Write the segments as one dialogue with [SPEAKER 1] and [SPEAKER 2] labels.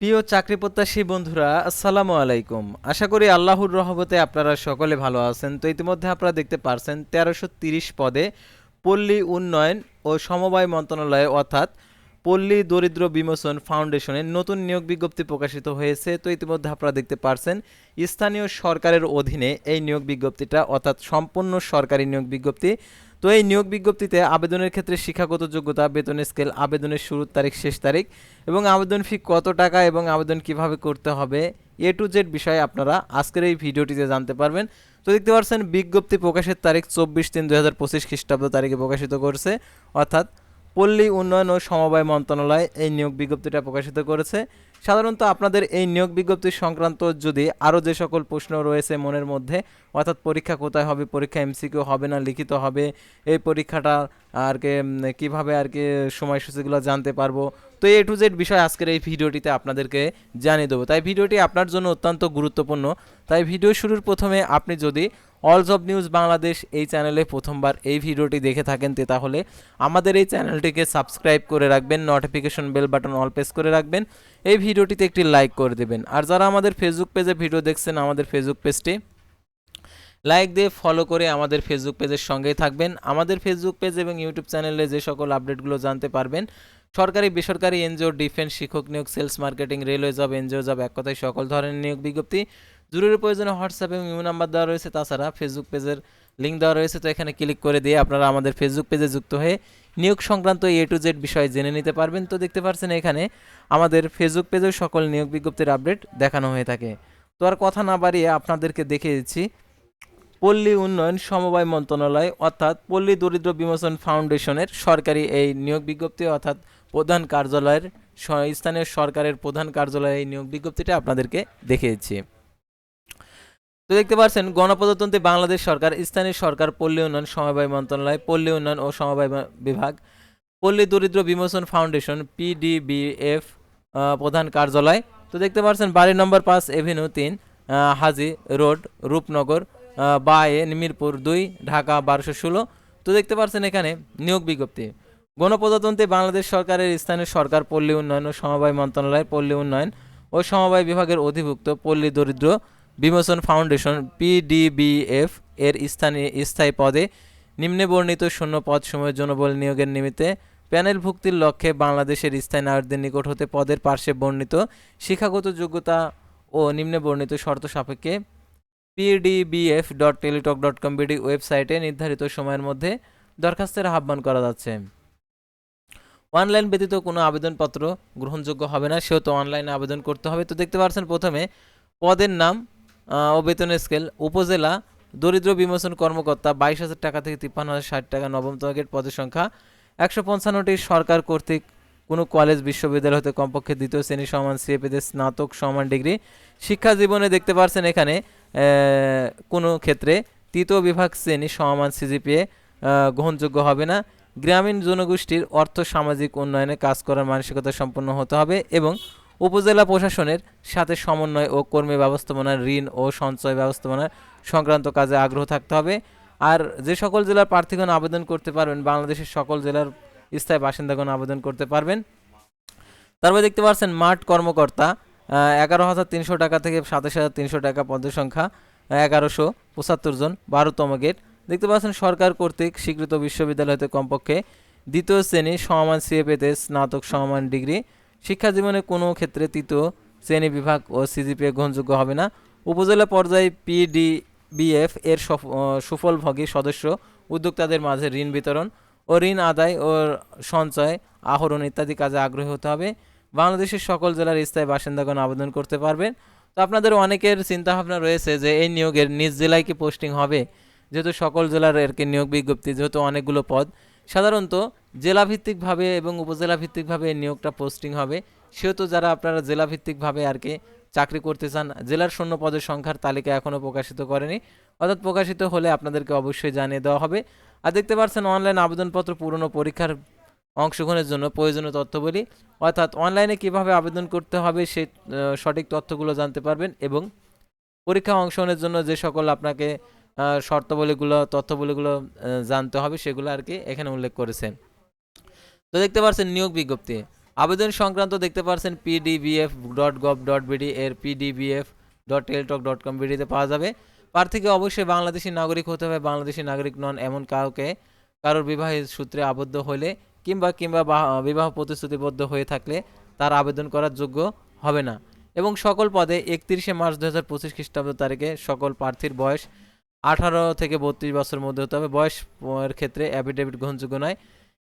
[SPEAKER 1] প্রিয় চাকরি প্রত্যাশী বন্ধুরা, আসসালামু আলাইকুম। আশা করি আল্লাহর রহমতে আপনারা সকলে ভালো আছেন। তো ইতিমধ্যে আপনারা দেখতে পারছেন, তেরোশো তিরিশ পদে পল্লী উন্নয়ন ও সমবায় মন্ত্রণালয় অর্থাৎ পল্লী দরিদ্র বিমোচন ফাউন্ডেশনের নতুন নিয়োগ বিজ্ঞপ্তি প্রকাশিত হয়েছে। তো ইতিমধ্যে আপনারা দেখতে পারছেন, স্থানীয় সরকারের অধীনে এই নিয়োগ বিজ্ঞপ্তিটা অর্থাৎ সম্পূর্ণ সরকারি নিয়োগ বিজ্ঞপ্তি তো এই নিয়োগ বিজ্ঞপ্তিতে আবেদনের ক্ষেত্রে শিক্ষাগত যোগ্যতা বেতনের স্কেল, আবেদনের শুরুর তারিখ, শেষ তারিখ এবং আবেদন ফি কত টাকা এবং আবেদন কীভাবে করতে হবে, এ টু জেড বিষয়ে আপনারা আজকের এই ভিডিওটিতে জানতে পারবেন। তো দেখতে পাচ্ছেন, বিজ্ঞপ্তি প্রকাশের তারিখ চব্বিশ তিন দু হাজার পঁচিশ খ্রিস্টাব্দ তারিখে প্রকাশিত করছে। অর্থাৎ পল্লী উন্নয়ন ও সমবায় মন্ত্রণালয় এই নিয়োগ বিজ্ঞপ্তিটা প্রকাশিত করেছে। সাধারণত আপনাদের এই নিয়োগ বিজ্ঞপ্তি সংক্রান্ত যদি আরও যে সকল প্রশ্ন রয়েছে মনের মধ্যে, অর্থাৎ পরীক্ষা কোথায় হবে, পরীক্ষা এমসিকিউ হবে না, লিখিত হবে, এই পরীক্ষাটা আর কি কীভাবে আর কি সময়সূচিগুলো জানতে পারব, তো এ টু জেড বিষয় আজকের এই ভিডিওটিতে আপনাদেরকে জানিয়ে দেবো। তাই ভিডিওটি আপনার জন্য অত্যন্ত গুরুত্বপূর্ণ। তাই ভিডিও শুরুর প্রথমে আপনি যদি অল জব নিউজ বাংলাদেশ এই চ্যানেলে প্রথমবার এই ভিডিওটি দেখে থাকেন তে তাহলে আমাদের এই চ্যানেলটিকে সাবস্ক্রাইব করে রাখবেন notification bell button all press করে রাখবেন, এই ভিডিওটিতে একটি লাইক করে দেবেন। আর যারা আমাদের ফেসবুক পেজে ভিডিও দেখছেন, আমাদের ফেসবুক পেজটি লাইক দিয়ে ফলো করে আমাদের ফেসবুক পেজের সঙ্গেই থাকবেন। আমাদের ফেসবুক পেজ এবং ইউটিউব চ্যানেলে যে সকল আপডেটগুলো জানতে পারবেন, সরকারি, বেসরকারি, এনজিও ডিফেন্স শিক্ষক নিয়োগ sales marketing railway job NGO job এক কথায় সকল ধরনের নিয়োগ বিজ্ঞপ্তি জরুরি প্রয়োজনে হোয়াটসঅ্যাপ এবং ইউ নাম্বার দেওয়া রয়েছে। তাছাড়া ফেসবুক পেজের লিঙ্ক দেওয়া রয়েছে। তো এখানে ক্লিক করে দিয়ে আপনারা আমাদের ফেসবুক পেজে যুক্ত হয়ে নিয়োগ সংক্রান্ত এ টু জেড বিষয়ে জেনে নিতে পারবেন। তো দেখতে পাচ্ছেন এখানে আমাদের ফেসবুক পেজেও সকল নিয়োগ বিজ্ঞপ্তির আপডেট দেখানো হয়ে থাকে। তো আর কথা না বাড়িয়ে আপনাদেরকে দেখিয়ে দিচ্ছি, পল্লী উন্নয়ন সমবায় মন্ত্রণালয় অর্থাৎ পল্লী দরিদ্র বিমোচন ফাউন্ডেশনের সরকারি এই নিয়োগ বিজ্ঞপ্তি অর্থাৎ প্রধান কার্যালয়ের স্থানীয় সরকারের প্রধান কার্যালয়ে এই নিয়োগ বিজ্ঞপ্তিটা আপনাদেরকে দেখিয়েছি তো দেখতে পাচ্ছেন গণপ্রজাতন্ত্রী বাংলাদেশ সরকার স্থানীয় সরকার পল্লী উন্নয়ন সমবায় মন্ত্রণালয় পল্লী উন্নয়ন ও সমবায় বিভাগ পল্লী দরিদ্র বিমোচন ফাউন্ডেশন পিডিবিএফ প্রধান কার্যালয়। তো দেখতে পাচ্ছেন বাড়ি নম্বর পাঁচ এভিনিউ তিন হাজি রোড রূপনগর আহ, বায়ে মিরপুর দুই ঢাকা বারোশো ষোলো। তো দেখতে পাচ্ছেন এখানে নিয়োগ বিজ্ঞপ্তি। গণপ্রজাতন্ত্রী বাংলাদেশ সরকারের স্থানীয় সরকার পল্লী উন্নয়ন ও সমবায় মন্ত্রণালয় পল্লী উন্নয়ন ও সমবায় বিভাগের অধিভুক্ত পল্লী দরিদ্র বিমোচন ফাউন্ডেশন পিডিবিএফ এর স্থানীয় স্থায়ী পদে নিম্নে বর্ণিত শূন্য পদ সময়ের জন্য বল নিয়োগের নিমিত্তে প্যানেলভুক্তির লক্ষ্যে বাংলাদেশের স্থায়ী নাগরিকদের নিকট হতে পদের পার্শ্বে বর্ণিত শিক্ষাগত যোগ্যতা ও নিম্নে বর্ণিত শর্ত সাপেক্ষে PDBF dot Teletalk dot com BD ওয়েবসাইটে নির্ধারিত সময়ের মধ্যে দরখাস্তের আহ্বান করা যাচ্ছে। অনলাইন ব্যতীত কোনো আবেদনপত্র গ্রহণযোগ্য হবে না, সেহেতু অনলাইনে আবেদন করতে হবে। তো দেখতে পাচ্ছেন প্রথমে পদের নাম ও বেতনের স্কেল উপজেলা দরিদ্র বিমোচন কর্মকর্তা বাইশ হাজার টাকা থেকে তিপ্পান্ন হাজার ষাট টাকা নবম তরগের পদের সংখ্যা। একশো পঞ্চান্নটি সরকার কর্তৃক কোনো কলেজ বিশ্ববিদ্যালয় হতে কমপক্ষে দ্বিতীয় শ্রেণি সমান সিএপিতে স্নাতক, সমান ডিগ্রি শিক্ষা জীবনে দেখতে পারছেন এখানে কোনো ক্ষেত্রে তৃতীয় বিভাগ শ্রেণি সমান সিজিপিএ গ্রহণযোগ্য হবে না। গ্রামীণ জনগোষ্ঠীর অর্থ সামাজিক উন্নয়নে কাজ করার মানসিকতা সম্পন্ন হতে হবে এবং উপজেলা প্রশাসনের সাথে সমন্বয় ও কর্মী ব্যবস্থাপনার ঋণ ও সঞ্চয় ব্যবস্থাপনা সংক্রান্ত কাজে আগ্রহ থাকতে হবে। আর যে সকল জেলার প্রার্থীগণ আবেদন করতে পারবেন, বাংলাদেশের সকল জেলার স্থায়ী বাসিন্দাগণ আবেদন করতে পারবেন। তারপরে দেখতে পাচ্ছেন, মাঠ কর্মকর্তা এগারো হাজার তিনশো টাকা থেকে সাতাশ হাজার তিনশো টাকা পদের সংখ্যা এগারোশো পঁচাত্তর জন, বারোতম গেট। দেখতে পাচ্ছেন, সরকার কর্তৃক স্বীকৃত বিশ্ববিদ্যালয় হতে কমপক্ষে দ্বিতীয় শ্রেণি সমমান সিএপিতে স্নাতক সমমান ডিগ্রি শিক্ষা জীবনে কোনো ক্ষেত্রে তৃতীয় শ্রেণি বিভাগ ও সিজিপিএ গ্রহণযোগ্য হবে না। উপজেলা পর্যায়ে পিডিবিএফ এর সুফলভোগী সদস্য উদ্যোক্তাদের মাঝে ঋণ বিতরণ ও ঋণ আদায় ও সঞ্চয়, আহরণ ইত্যাদি কাজে আগ্রহী হতে হবে। বাংলাদেশের সকল জেলার স্থায়ী বাসিন্দাগণ আবেদন করতে পারবেন। তো আপনাদের অনেকের চিন্তাভাবনা রয়েছে যে এই নিয়োগের নিজ জেলায় কি পোস্টিং হবে? যেহেতু সকল জেলার এর কি নিয়োগ বিজ্ঞপ্তি, যেহেতু অনেকগুলো পদ। সাধারণত জেলাভিত্তিকভাবে এবং উপজেলা ভিত্তিকভাবে এই নিয়োগটা পোস্টিং হবে। সেহেতু যারা আপনারা জেলাভিত্তিকভাবে আর কি চাকরি করতে চান জেলার শূন্য পদের সংখ্যার তালিকা এখনও প্রকাশিত করেনি। অর্থাৎ প্রকাশিত হলে আপনাদেরকে অবশ্যই জানিয়ে দেওয়া হবে। আর দেখতে পাচ্ছেন অনলাইন আবেদনপত্র পুরনো পরীক্ষার অংশগ্রহণের জন্য প্রয়োজনীয় তথ্যবলী অর্থাৎ অনলাইনে কীভাবে আবেদন করতে হবে আহ, সঠিক তথ্যগুলো জানতে পারবেন এবং পরীক্ষা অংশগ্রহণের জন্য যে সকল আপনাকে শর্তাবলীগুলো তথ্যবলীগুলো জানতে হবে সেগুলো আর কি এখানে উল্লেখ করেছেন। তো দেখতে পাচ্ছেন নিয়োগ বিজ্ঞপ্তি। আবেদন সংক্রান্ত দেখতে পাচ্ছেন PDBF dot gov dot BD এর PDBF dot Teletalk dot com বিডিতে পাওয়া যাবে। প্রার্থীকে অবশ্যই বাংলাদেশি নাগরিক হতে হবে। বাংলাদেশি নাগরিক নন এমন কাউকে, কারোর বিবাহের সূত্রে আবদ্ধ হলে কিংবা কিংবা বিবাহ প্রতিশ্রুতিবদ্ধ হয়ে থাকলে তার আবেদন করার যোগ্য হবে না। এবং সকল পদে একত্রিশে মার্চ দু হাজার পঁচিশ খ্রিস্টাব্দ তারিখে সকল প্রার্থীর বয়স আঠারো থেকে বত্রিশ বছরের মধ্যে হতে হবে। বয়স এর ক্ষেত্রে অ্যাফিডেভিট গ্রহণযোগ্য নয়।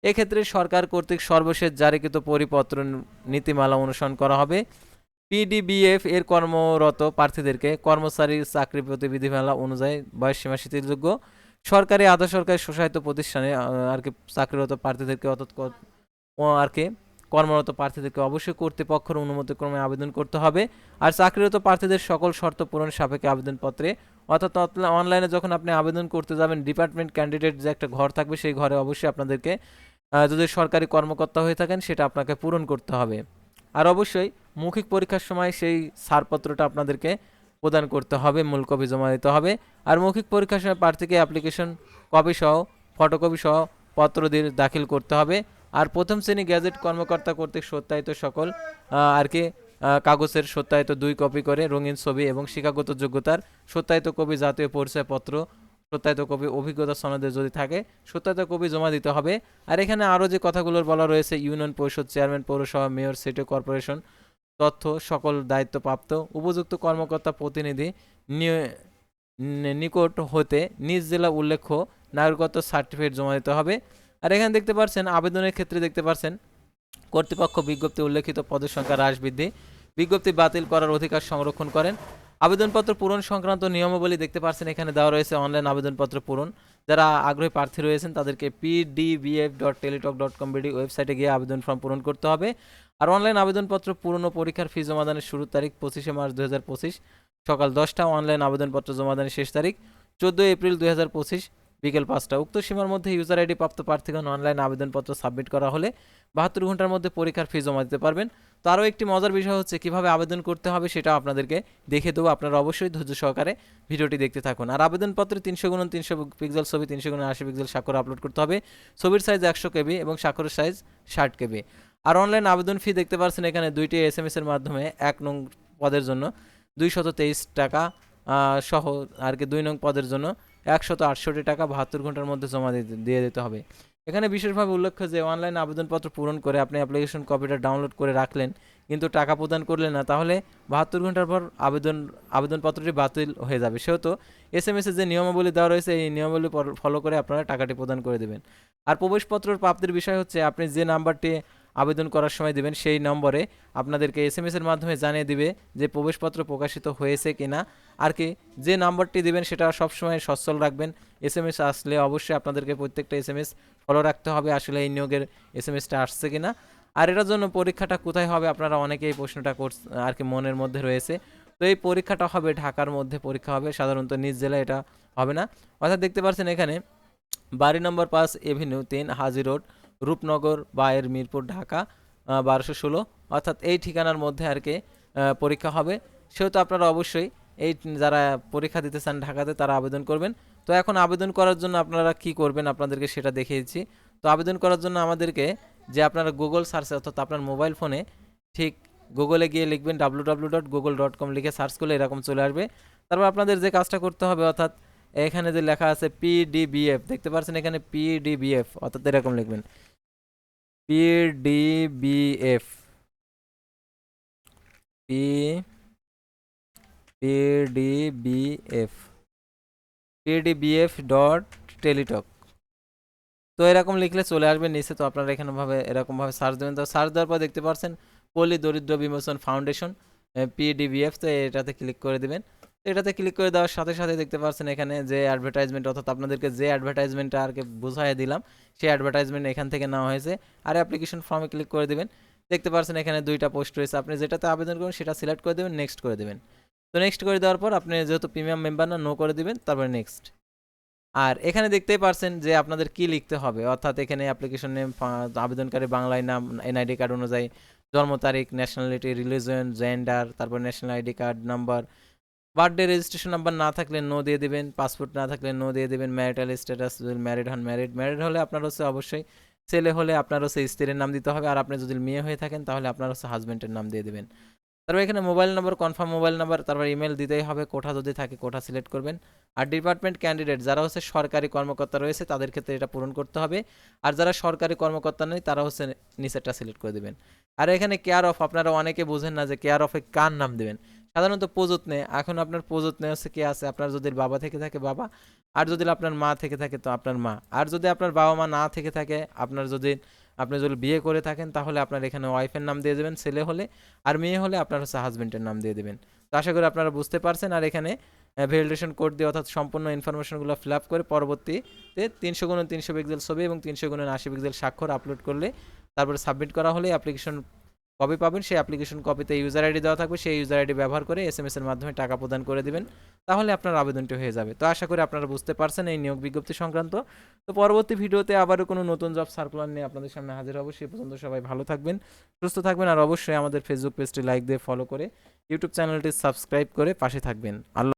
[SPEAKER 1] এক্ষেত্রে সরকার কর্তৃক সর্বশেষ জারিকৃত পরিপত্র নীতিমালা অনুসরণ করা হবে। পিডিবিএফ এর কর্মরত প্রার্থীদেরকে কর্মচারীর চাকরি প্রতিবিধিমালা অনুযায়ী বয়সসীমা শিথিলযোগ্য সরকারি আধা সরকারি স্বশাসিত প্রতিষ্ঠানে আর কি চাকরিরত প্রার্থীদেরকে অর্থাৎ আর কি কর্মরত প্রার্থীদেরকে অবশ্যই কর্তৃপক্ষের অনুমতিক্রমে আবেদন করতে হবে। আর চাকরিরত প্রার্থীদের সকল শর্ত পূরণ সাপেক্ষে আবেদনপত্রে অর্থাৎ অনলাইনে যখন আপনি আবেদন করতে যাবেন, ডিপার্টমেন্ট ক্যান্ডিডেট যে একটা ঘর থাকবে সেই ঘরে অবশ্যই আপনাদেরকে যদি সরকারি কর্মকর্তা হয়ে থাকেন সেটা আপনাকে পূরণ করতে হবে। আর অবশ্যই মৌখিক পরীক্ষার সময় সেই ছাড়পত্রটা আপনাদেরকে প্রদান করতে হবে, মূল কপি জমা দিতে হবে। আর মৌখিক পরীক্ষার সময় প্রার্থীকে অ্যাপ্লিকেশন কপি সহ, ফটোকপি সহ পত্র দিয়ে দাখিল করতে হবে। আর প্রথম শ্রেণি গ্যাজেট কর্মকর্তা কর্তৃক সত্যায়িত সকল আর কি কাগজের সত্যায়িত দুই কপি করে রঙিন ছবি এবং শিক্ষাগত যোগ্যতার সত্যায়িত কপি, জাতীয় পরিচয়পত্র, সত্যায়িত কপি, অভিজ্ঞতা সনদে যদি থাকে, সত্যায়িত কপি জমা দিতে হবে। আর এখানে আরও যে কথাগুলোর বলা রয়েছে, ইউনিয়ন পরিষদ চেয়ারম্যান, পৌরসভা, মেয়র, সিটি কর্পোরেশন, তথ্য সকল দায়িত্বপ্রাপ্ত, উপযুক্ত কর্মকর্তা প্রতিনিধি নিকট হতে নিজ জেলা উল্লেখ্য নাগরিকত্ব সার্টিফিকেট জমা দিতে হবে। আর এখানে দেখতে পাচ্ছেন আবেদনের ক্ষেত্রে দেখতে পাচ্ছেন কর্তৃপক্ষ বিজ্ঞপ্তি উল্লেখিত পদের সংখ্যা হ্রাস বৃদ্ধি, বিজ্ঞপ্তি বাতিল করার অধিকার সংরক্ষণ করেন। আবেদনপত্র পূরণ সংক্রান্ত নিয়মাবলী দেখতে পাচ্ছেন এখানে দেওয়া রয়েছে অনলাইন আবেদনপত্র পূরণ। যারা আগ্রহী প্রার্থী রয়েছেন, তাদেরকে PDBF dot Teletalk dot com BD ওয়েবসাইটে গিয়ে আবেদন ফর্ম পূরণ করতে হবে। আর অনলাইন আবেদনপত্র পূরণ ও পরীক্ষার ফি জমাদানের শুরুর তারিখ পঁচিশে মার্চ দু হাজার পঁচিশ, সকাল দশটা অনলাইন আবেদনপত্র জমাদানের শেষ তারিখ, চোদ্দোই এপ্রিল দু হাজার পঁচিশ। বিকেল পাঁচটা। উক্ত সীমার মধ্যে ইউজার আইডি প্রাপ্ত প্রার্থীগণ অনলাইন আবেদনপত্র সাবমিট করা হলে বাহাত্তর ঘণ্টার মধ্যে পরীক্ষার ফি জমা দিতে পারবেন। তো আরও একটি মজার বিষয় হচ্ছে, কীভাবে আবেদন করতে হবে সেটা আপনাদেরকে দেখে দেবো। আপনারা অবশ্যই ধৈর্য সহকারে ভিডিওটি দেখতে থাকুন। আর আবেদনপত্রে তিনশো গুণ তিনশো পিক্সেল ছবি, তিনশো গুণ আশি পিক্সেল স্বাক্ষর আপলোড করতে হবে। ছবির সাইজ একশো কেবি এবং স্বাক্ষরের সাইজ ষাট কেবি। আর অনলাইন আবেদন ফি দেখতে পাচ্ছেন এখানে দুইটি এস এম এর মাধ্যমে, এক নং পদের জন্য দুইশত তেইশ টাকা সহ আর কি দুই নং পদের জন্য একশত আটষট্টি টাকা বাহাত্তর ঘণ্টার মধ্যে জমা দিয়ে দিতে হবে। এখানে বিশেষভাবে উল্লেখ্য যে, অনলাইন আবেদনপত্র পূরণ করে আপনি অ্যাপ্লিকেশন কপিটা ডাউনলোড করে রাখলেন, কিন্তু টাকা প্রদান করলেন না, তাহলে বাহাত্তর ঘণ্টার পর আবেদন, আবেদনপত্রটি বাতিল হয়ে যাবে। সেহেতু এস এম এসের যে নিয়মাবলী দেওয়া রয়েছে, এই নিয়মাবলী ফলো করে আপনারা টাকাটি প্রদান করে দেবেন। আর প্রবেশপত্র প্রাপ্তির বিষয় হচ্ছে, আপনি যে নাম্বারটি আবেদন করার সময় দেবেন সেই নম্বরে আপনাদেরকে এস এম এর মাধ্যমে জানিয়ে দিবে যে প্রবেশপত্র প্রকাশিত হয়েছে কিনা। আর কি, যে নাম্বারটি দিবেন সেটা সবসময় সচ্ছল রাখবেন। এস এম এস আসলে অবশ্যই আপনাদেরকে প্রত্যেকটা এস এম এস ফলো রাখতে হবে, আসলে এই নিয়োগের এস এম এসটা আসছে কিনা। আর এটার জন্য পরীক্ষাটা কোথায় হবে আপনারা অনেকেই প্রশ্নটা করছ, আর কি মনের মধ্যে রয়েছে। তো এই পরীক্ষাটা হবে ঢাকার মধ্যে পরীক্ষা হবে, সাধারণত নিজ জেলায় এটা হবে না। অর্থাৎ দেখতে পাচ্ছেন এখানে বাড়ি নম্বর পাঁচ এভিনিউ তিন, হাজি রোড রূপনগর বা এর মিরপুর ঢাকা বারোশো ষোলো। অর্থাৎ এই ঠিকানার মধ্যে আর কি পরীক্ষা হবে। সেহেতু আপনারা অবশ্যই এই যারা পরীক্ষা দিতে চান ঢাকাতে, তারা আবেদন করবেন। তো এখন আবেদন করার জন্য আপনারা কি করবেন আপনাদেরকে সেটা দেখিয়েছি। তো আবেদন করার জন্য আমাদেরকে যে আপনারা গুগল সার্চে, অর্থাৎ আপনার মোবাইল ফোনে ঠিক গুগলে গিয়ে লিখবেন W W dot Google dot com লিখে সার্চ করলে এরকম চলে আসবে। তারপর আপনাদের যে কাজটা করতে হবে, অর্থাৎ এখানে যে লেখা আছে পিডিবিএফ দেখতে পাচ্ছেন এখানে পিডিবিএফ অর্থাৎ এরকম লিখবেন। PDBF P PDBF PDBF dot Teletalk তো এরকম লিখলে চলে আসবে নিচে তো আপনারা এখানে ভাবে, এরকম ভাবে সার্চ দেবেন। তো সার্চ দেওয়ার পর দেখতে পাচ্ছেন পল্লী দরিদ্র বিমোচন ফাউন্ডেশন পিডিবিএফ তো এটাতে ক্লিক করে দিবেন। এটাতে ক্লিক করে দেওয়ার সাথে সাথে দেখতে পাচ্ছেন এখানে যে অ্যাডভার্টাইজমেন্ট অর্থাৎ আপনাদেরকে যে অ্যাডভার্টাইজমেন্টটা আর কি বুঝাই দিলাম, সেই অ্যাডভার্টাইজমেন্ট এখান থেকে নেওয়া হয়েছে। আর অ্যাপ্লিকেশন ফর্মে ক্লিক করে দিবেন। দেখতে পাচ্ছেন এখানে দুইটা পোস্ট রয়েছে। আপনি যেটাতে আবেদন করবেন, সেটা সিলেক্ট করে দেবেন নেক্সট করে দেবেন। তো নেক্সট করে দেওয়ার পর আপনি যেহেতু প্রিমিয়াম মেম্বার না নো করে দিবেন, তারপরে নেক্সট আর এখানে দেখতেই পারছেন যে আপনাদের কি লিখতে হবে। অর্থাৎ এখানে অ্যাপ্লিকেশন নেম আবেদনকারী বাংলায় নাম, এনআইডি কার্ড অনুযায়ী জন্ম তারিখ ন্যাশনালিটি রিলিজন জেন্ডার তারপর national ID card number birthday registration number না থাকলে নো দিয়ে দেবেন পাসপোর্ট না থাকলে নো দিয়ে দেবেন ম্যারিটাল স্ট্যাটাস ম্যারিড হন ম্যারিড ম্যারিড হলে আপনার হচ্ছে অবশ্যই ছেলে হলে আপনার হচ্ছে স্ত্রীর নাম দিতে হবে, আর আপনি যদি মেয়ে হয়ে থাকেন তাহলে আপনার হচ্ছে হাজব্যান্ডের নাম দিয়ে দেবেন। তারপর এখানে mobile number confirm mobile number তারপর ইমেল দিতেই হবে, কোঠা যদি থাকে কোঠা সিলেক্ট করবেন। আর ডিপার্টমেন্ট ক্যান্ডিডেট যারা হচ্ছে সরকারি কর্মকর্তা রয়েছে, তাদের ক্ষেত্রে এটা পূরণ করতে হবে। আর যারা সরকারি কর্মকর্তা নেই, তারা হচ্ছে নিচেরটা সিলেক্ট করে দেবেন। আর এখানে কেয়ার অফ আপনারা অনেকে বোঝেন না যে কেয়ার অফে কার নাম দেবেন। সাধারণত প্রযত্নে, এখন আপনার প্রযত্নে হচ্ছে কে আছে? আপনার যদি বাবা থেকে থাকে বাবা, আর যদি আপনার মা থেকে থাকে তো আপনার মা। আর যদি আপনার বাবা মা না থেকে থাকে, আপনার যদি, আপনি যদি বিয়ে করে থাকেন, তাহলে আপনার এখানে ওয়াইফের নাম দিয়ে দেবেন, ছেলে হলে, আর মেয়ে হলে আপনার হচ্ছে হাজবেন্ডের নাম দিয়ে দেবেন। তো আশা করি আপনারা বুঝতে পারছেন, আর এখানে ভ্যালিডেশন কোড দিয়ে অর্থাৎ সম্পূর্ণ ইনফরমেশনগুলো ফিল আপ করে পরবর্তীতে তিনশো গুণ তিনশো পিক্সেল ছবি এবং তিনশো গুণ আশি পিক্সেল স্বাক্ষর আপলোড করলে, তারপরে সাবমিট করা হলে অ্যাপ্লিকেশন কপি পাবেন, সেই অ্যাপ্লিকেশন কপিতে ইউজার আইডি দেওয়া থাকবে, সেই ইউজার আইডি ব্যবহার করে এস এম এর মাধ্যমে টাকা প্রদান করে দিবেন। তাহলে আপনার আবেদনটি হয়ে যাবে। তো আশা করি আপনারা বুঝতে পারছেন এই নিয়োগ বিজ্ঞপ্তি সংক্রান্ত। তো পরবর্তী ভিডিওতে আবারও কোনো নতুন জব সার্কুলার নিয়ে আপনাদের সামনে হাজির হব। সে পর্যন্ত সবাই ভালো থাকবেন, সুস্থ থাকবেন, আর অবশ্যই আমাদের ফেসবুক পেজটি লাইক দিয়ে ফলো করে ইউটিউব চ্যানেলটি সাবস্ক্রাইব করে পাশে থাকবেন। আল্লাহ